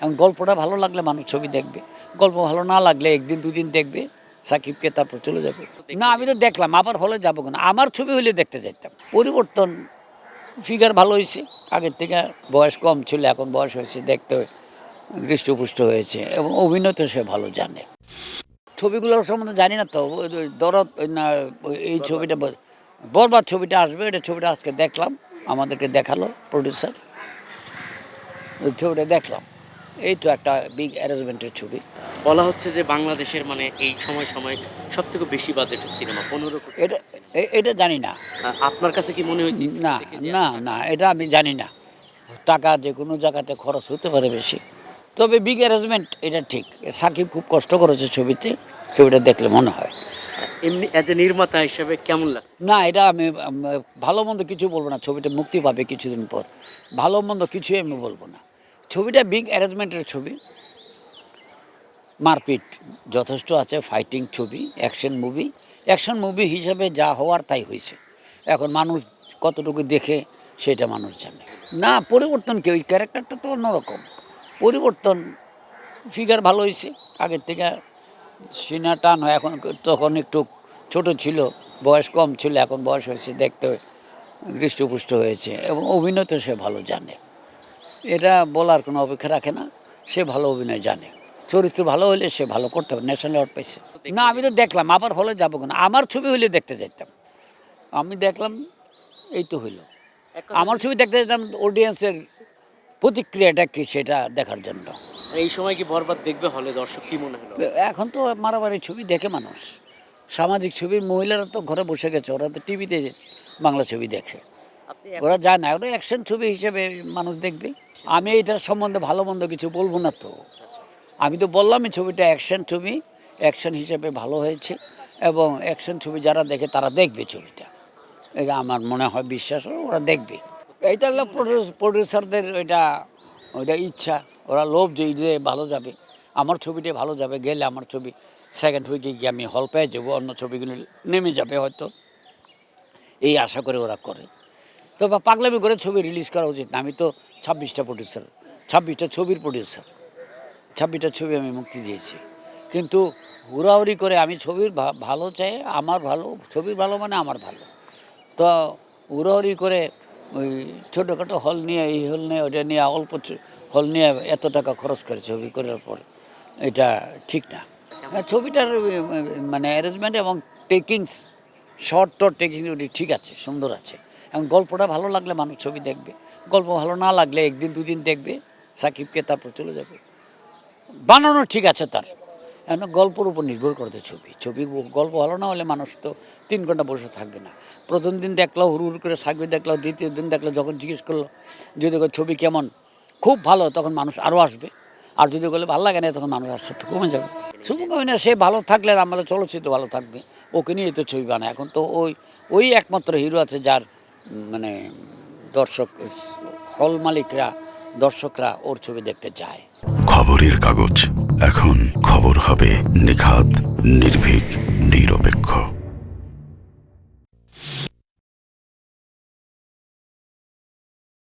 এবং গল্পটা ভালো লাগলে মানুষ ছবি দেখবে গল্প ভালো না লাগলে একদিন দুদিন দেখবে সাকিবকে তারপর চলে যাবে। না আমি তো দেখলাম আবার হলে যাব না আমার ছবি হলে দেখতে চাইতাম পরিবর্তন ফিগার ভালো হয়েছে আগের থেকে বয়স কম ছিল এখন বয়স হয়েছে দেখতে হৃষ্টপুষ্ট হয়েছে এবং অভিনয় তো সে ভালো জানে। ছবিগুলোর সম্বন্ধে জানি না তো দরদ না এই ছবিটা বরবাদ ছবিটা আসবে এটা ছবিটা আজকে দেখলাম আমাদেরকে দেখাল প্রডিউসার ওই ছবিটা দেখলাম। এই তো একটা বিগ অ্যারেঞ্জমেন্টের ছবি। বলা হচ্ছে যে বাংলাদেশের মানে এই সময় সময় সব থেকে বেশি বাজেটের সিনেমা পনেরো এটা এটা জানি না। আপনার কাছে কি মনে হয়েছে? না না না এটা আমি জানি না। টাকা যে কোনো জায়গাতে খরচ হতে পারে বেশি। তবে বিগ অ্যারেঞ্জমেন্ট এটা ঠিক। সাকিব খুব কষ্ট করেছে ছবিতে। ছবিটা দেখলে মনে হয়। এমনি অ্যাজ এ নির্মাতা হিসেবে কেমন লাগছে? না এটা আমি ভালো মন্দ কিছু বলব না। ছবিটা মুক্তি পাবে কিছুদিন পর। ভালো মন্দ কিছুই আমি বলব না। ছবিটা বিগ অ্যারেঞ্জমেন্টের ছবি। মারপিট যথেষ্ট আছে, ফাইটিং ছবি, অ্যাকশন মুভি। অ্যাকশন মুভি হিসাবে যা হওয়ার তাই হয়েছে। এখন মানুষ কতটুকু দেখে সেটা মানুষ জানে। না, পরিবর্তন কি? ওই ক্যারেক্টারটা তো অন্যরকম। পরিবর্তন ফিগার ভালো হয়েছে। আগের থেকে সিনা টান হয়, এখন তখন একটু ছোট ছিল, বয়স কম ছিল, এখন বয়স হয়েছে, দেখতে হৃষ্টপুষ্ট হয়েছে এবং অভিনয় তো সে ভালো জানে। এটা বলার কোনো অপেক্ষা রাখে না। সে ভালো অভিনয় জানে। চরিত্র ভালো হলে সে ভালো করতে পারে ন্যাশনাল অ্যাওয়ার্ড পাইছে। না আমি তো দেখলাম আবার হলে যাব না আমার ছবি হলে দেখতে যাইতাম। আমি দেখলাম এই তো হইল। আমার ছবি দেখতে যেতাম অডিয়েন্সের প্রতিক্রিয়াটা কি সেটা দেখার জন্য। এই সময় কি বরবাদ দেখবে হলে দর্শক কি মনে হলো? এখন তো মারামারি ছবি দেখে মানুষ। সামাজিক ছবির মহিলারা তো ঘরে বসে গেছে ওরা তো টিভিতে বাংলা ছবি দেখে। ওরা যায় না ওরা অ্যাকশন ছবি হিসেবে মানুষ দেখবে। আমি এটার সম্বন্ধে ভালো মন্দ কিছু বলব না তো। আমি তো বললামই ছবিটা অ্যাকশন ছবি অ্যাকশন হিসেবে ভালো হয়েছে, এবং অ্যাকশন ছবি যারা দেখে তারা দেখবে ছবিটা। এটা আমার মনে হয় বিশ্বাস, ওরা দেখবে। এইটা হলো প্রডিউসারদের ওইটা ওইটা ইচ্ছা। ওরা লোভ যে ভালো যাবে। আমার ছবিটা ভালো যাবে, গেলে আমার ছবি। সেকেন্ড উইকে গিয়ে আমি হল পেয়ে যাব, অন্য ছবিগুলো নেমে যাবে হয়তো। এই আশা করে ওরা করে। তো পাগলামি করে ছবি রিলিজ করা উচিত না। আমি তো ছাব্বিশটা প্রডিউসার ছাব্বিশটা ছবির প্রডিউসার ছাব্বিশটা ছবি আমি মুক্তি দিয়েছি। কিন্তু হুড়াহুড়ি করে আমি ছবির ভালো চাই, আমার ভালো, ছবির ভালো মানে আমার ভালো। তো হুড়াহুড়ি করে ওই ছোটোখাটো হল নিয়ে, এই হল নিয়ে ওটা নিয়ে, অল্প হল নিয়ে এত টাকা খরচ করে ছবি করার পর এটা ঠিক না। ছবিটার মানে অ্যারেঞ্জমেন্ট এবং টেকিংস শর্ট টর্ট টেকিং ঠিক আছে, সুন্দর আছে। এবং গল্পটা ভালো লাগলে মানুষ ছবি দেখবে, গল্প ভালো না লাগলে একদিন, দুদিন দেখবে, সাকিবকে তারপর চলে যাবে। বানানো ঠিক আছে তার। এখন গল্পর উপর নির্ভর করতে ছবি। ছবি গল্প ভালো না হলে মানুষ তো তিন ঘণ্টা বসে থাকবে না। প্রথম দিন দেখল হুড় হুড় করে সাকিব দেখল দ্বিতীয় দিন দেখল যখন জিজ্ঞেস করল, যদি ছবি কেমন? খুব ভালো, তখন মানুষ আরও আসবে। আর যদি বলে ভালো লাগে না, তখন মানুষ আস্তে আস্তে কমে যাবে। শুভকামনা সে ভালো থাকলে আমাদের চলচ্চিত্র ভালো থাকবে। ওকে নিয়ে তো ছবি বানায়। এখন তো ওই ওই একমাত্র হিরো আছে যার মানে দর্শক, হল মালিকরা, দর্শকরা ওর ছবি দেখতে যায় খবরের কাগজ। এখন খবর হবে নিখাত, নির্ভীক নিরপেক্ষ